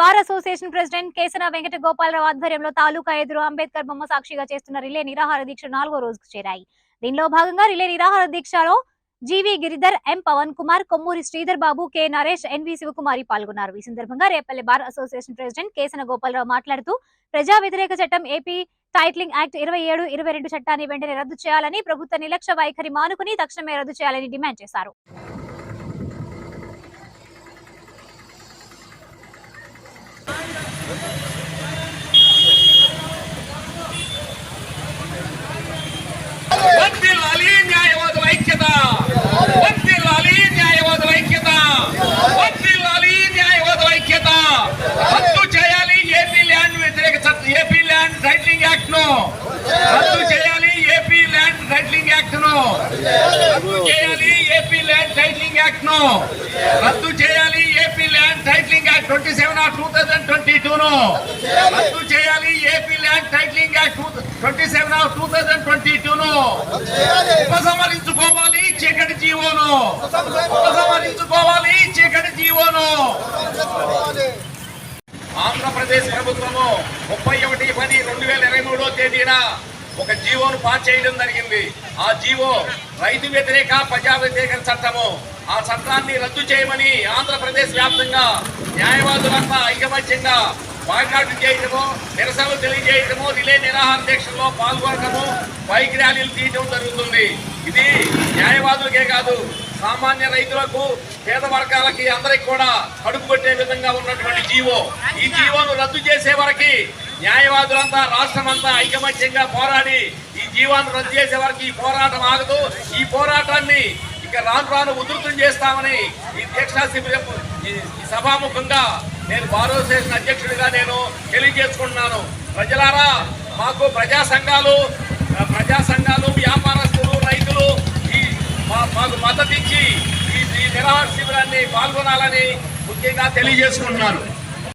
Bar association president Kesana Venkata Gopalarao ఆధ్వర్యంలో తాలూకా ఎదురు అంబేద్కర్ బొమ్మ సాక్షిగా చేస్తున్న రిలే నిరాహార దీక్ష నాలుగో రోజుకు చేరాయి. దీనిలో భాగంగా రిలే నిరాహార దీక్షలో G V Giridhar M Pavan Kumar Kommuri Sridhar Babu K Naresh N V Sivakumari పాల్గొన్నారు. ఈ సందర్భంగా Repalle bar association president Kesana Gopalarao మాట్లాడుతూ ప్రజా వ్యతిరేక చట్టం ఏపీ టైట్లింగ్ యాక్ట్ ఇరవై ఏడు ఇరవై రెండు చట్టాన్ని వెంటనే రద్దు చేయాలని ప్రభుత్వ నిర్లక్ష్య వైఖరి మానుకుని తక్షణమే రద్దు చేయాలని డిమాండ్ చేశారు. వర్ధిల్లాలి న్యాయవాదుల ఐక్యత వర్ధిల్లాలి న్యాయవాదుల ఐక్యత వర్ధిల్లాలి న్యాయవాదుల ఐక్యత రద్దు చేయాలి ఏపీ ల్యాండ్ వ్యతిరేక చట్టం ఏపీ ల్యాండ్ టైటిలింగ్ యాక్ట్ను రద్దు చేయాలి ఏపీ ల్యాండ్ టైటిలింగ్ యాక్ట్ను రద్దు చేయాలి ఏపీ ల్యాండ్ టైటిలింగ్ యాక్ట్ను రద్దు చేయాలి AP land titling act twenty seven of two thousand twenty టూను రద్దు చేయాలి. AP land titling act twenty seven of two thousand twenty టూను ఉపసంహరించుకోవాలి చీకటి జీవోను. ఉపసంహరించుకోవాలి చీకటి జీవోను. ఆంధ్రప్రదేశ్ ప్రభుత్వము ముప్పై ఒకటి పది రెండు వేల ఇరవై మూడో తేదీన ఒక జీవోను పాస్ చేయడం జరిగింది. ఆ జీవో రైతు వ్యతిరేక ప్రజా వ్యతిరేక చట్టము. ఆ చట్టాన్ని రద్దు చేయమని ఆంధ్రప్రదేశ్ వ్యాప్తంగా న్యాయవాదులంతా ఐకమత్యంగా బాయ్కాట్ చేయటము నిరసనలు తెలియజేయటము రిలే నిరాహార దీక్షల్లో పాల్గొనటము బైక్ ర్యాలీలు తీయటం జరుగుతుంది. ఇది న్యాయవాదులకే కాదు సామాన్య రైతులకు పేద వర్గాలకి అందరికి కూడా కడుపు కొట్టే విధంగా ఉన్నటువంటి జీవో. ఈ జీవోను రద్దు చేసే వరకు న్యాయవాదులంతా రాష్ట్రమంతా ఐకమత్యంగా పోరాడి జీవాన్ని రద్దు చేసే వరకు ఈ పోరాటం ఆగదు. ఈ పోరాటాన్ని ఇక రాను రాను ఉధృతం చేస్తామని ఈ దీక్షా శిబిరం ఈ సభాముఖంగా నేను బారో చేసిన అధ్యక్షుడిగా నేను తెలియజేసుకుంటున్నాను. ప్రజలారా మాకు ప్రజా సంఘాలు ప్రజా సంఘాలు వ్యాపారస్తులు రైతులు ఈ మా- మాకు మద్దతు ఇచ్చి ఈ ఈ నిరాహార శిబిరాన్ని పాల్గొనాలని ముఖ్యంగా తెలియజేసుకుంటున్నాను.